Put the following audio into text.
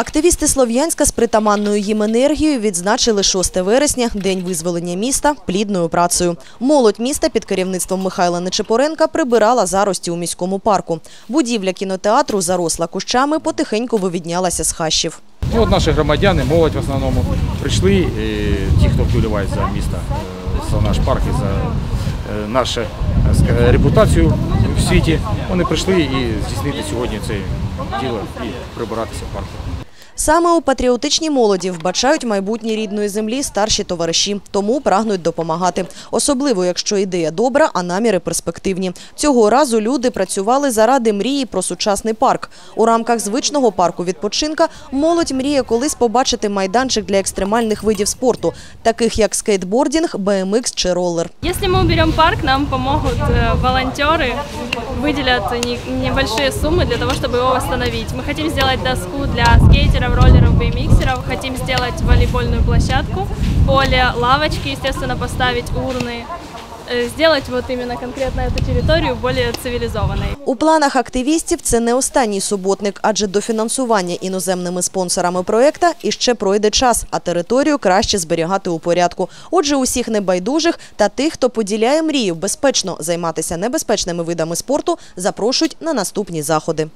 Активісти Слов'янська з притаманною їм енергією відзначили 6 вересня, день визволення міста, плідною працею. Молодь міста під керівництвом Михайла Нечипоренка прибирала зарості у міському парку. Будівля кінотеатру заросла кущами, потихеньку вивіднялася з хащів. Ну, от наші громадяни, молодь в основному, прийшли, ті, хто вболіває за місто, е, за наш парк і за е, нашу е, репутацію в світі, вони прийшли і здійснити сьогодні це діло і прибиратися в парку. Саме у патріотичній молоді вбачають майбутнє рідної землі старші товариші, тому прагнуть допомагати. Особливо, якщо ідея добра, а наміри перспективні. Цього разу люди працювали заради мрії про сучасний парк. У рамках звичного парку відпочинка молодь мріє колись побачити майданчик для екстремальних видів спорту, таких як скейтбордінг, BMX чи ролер. Если мы уберем парк, нам помогут э, волонтеры, выделят не- небольшие суммы для того, чтобы его восстановить. Мы хотим сделать доску для скейтеров, роллеров, BMXеров, хотим сделать волейбольную площадку, поле, лавочки, естественно, поставить урны, э, сделать вот именно конкретно эту территорию более цивилизованной. У планах активістів це не останній суботник, адже до фінансування іноземними спонсорами проекта іще пройде час, а територію краще зберігати у порядку. Отже, усіх небайдужих та тих, хто поділяє мрію безпечно займатися небезпечними видами спорту, запрошують на наступні заходи.